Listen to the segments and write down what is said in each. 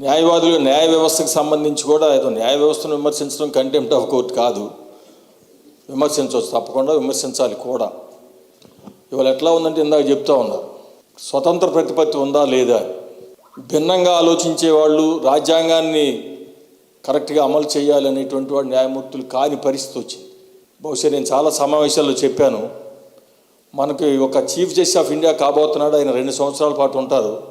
న్యాయవాదులు న్యాయ వ్యవస్థకు సంబంధించి కూడా ఏదో న్యాయ వ్యవస్థను విమర్శించడం కంటెంప్ట్ ఆఫ్ కోర్టు కాదు. విమర్శించవచ్చు తప్పకుండా విమర్శించాలి కూడా. ఇవాళ ఎట్లా ఉందంటే ఇందాక చెప్తా ఉన్నారు స్వతంత్ర ప్రతిపత్తి ఉందా లేదా? భిన్నంగా ఆలోచించే వాళ్ళు రాజ్యాంగాన్ని కరెక్ట్గా అమలు చేయాలి అనేటువంటి వాడు న్యాయమూర్తులు కాని పరిస్థితి వచ్చింది. బహుశా నేను చాలా సమావేశాల్లో చెప్పాను. మనకి ఒక చీఫ్ జస్టిస్ ఆఫ్ ఇండియా కాబోతున్నాడు ఆయన రెండు సంవత్సరాల పాటు ఉంటారు.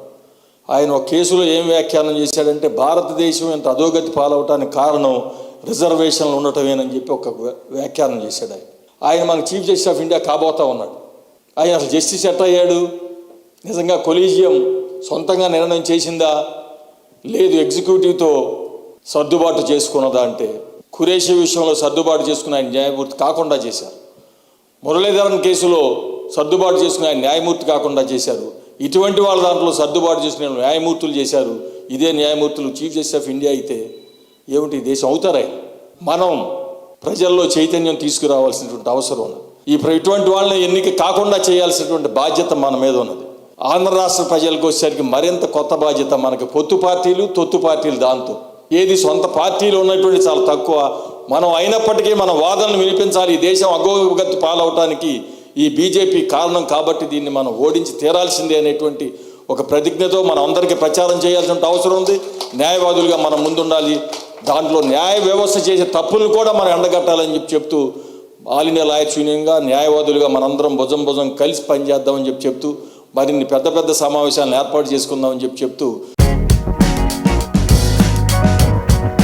ఆయన ఒక కేసులో ఏం వ్యాఖ్యానం చేశాడంటే భారతదేశం ఇంత అధోగతి పాలవటానికి కారణం రిజర్వేషన్లు ఉండటమేనని చెప్పి ఒక వ్యాఖ్యానం చేశాడు ఆయన. ఆయన మనకు చీఫ్ జస్టిస్ ఆఫ్ ఇండియా కాబోతా ఉన్నాడు. ఆయన అసలు జస్టిస్ ఎట్ అయ్యాడు? నిజంగా కొలీజియం సొంతంగా నిర్ణయం చేసిందా? లేదు ఎగ్జిక్యూటివ్తో సర్దుబాటు చేసుకున్నదా అంటే ఖురేషి విషయంలో సర్దుబాటు చేసుకుని ఆయన న్యాయమూర్తి కాకుండా చేశారు. మురళీధరన్ కేసులో సర్దుబాటు చేసుకుని ఆయన న్యాయమూర్తి కాకుండా చేశారు. ఇటువంటి వాళ్ళ దాంట్లో సర్దుబాటు చేసిన న్యాయమూర్తులు చేశారు. ఇదే న్యాయమూర్తులు చీఫ్ జస్టిస్ ఆఫ్ ఇండియా అయితే ఏమిటి? దేశం అవుతారా? మనం ప్రజల్లో చైతన్యం తీసుకురావాల్సినటువంటి అవసరం ఉన్నది. ఈ ఇటువంటి వాళ్ళని ఎన్నిక కాకుండా చేయాల్సినటువంటి బాధ్యత మన మీద ఉన్నది. ఆంధ్ర రాష్ట్ర ప్రజలకు వచ్చేసరికి మరింత కొత్త బాధ్యత మనకి పొత్తు పార్టీలు తొత్తు పార్టీలు దాంతో. ఏది సొంత పార్టీలు ఉన్నటువంటి చాలా తక్కువ. మనం అయినప్పటికీ మన వాదనలు వినిపించాలి. ఈ దేశం అగోగతి పాలవటానికి ఈ బీజేపీ కారణం కాబట్టి దీన్ని మనం ఓడించి తీరాల్సిందే అనేటువంటి ఒక ప్రతిజ్ఞతో మనం అందరికీ ప్రచారం చేయాల్సిన అవసరం ఉంది. న్యాయవాదులుగా మనం ముందుండాలి. దాంట్లో న్యాయ వ్యవస్థ చేసే తప్పులను కూడా మనం ఎండగట్టాలని చెప్పి చెప్తూ ఆల్ ఇండియా లాయర్స్ యూనియన్గా న్యాయవాదులుగా మనందరం భుజం భుజం కలిసి పనిచేద్దామని చెప్పి చెప్తూ మరిన్ని పెద్ద పెద్ద సమావేశాలను ఏర్పాటు చేసుకుందామని చెప్పి చెప్తూ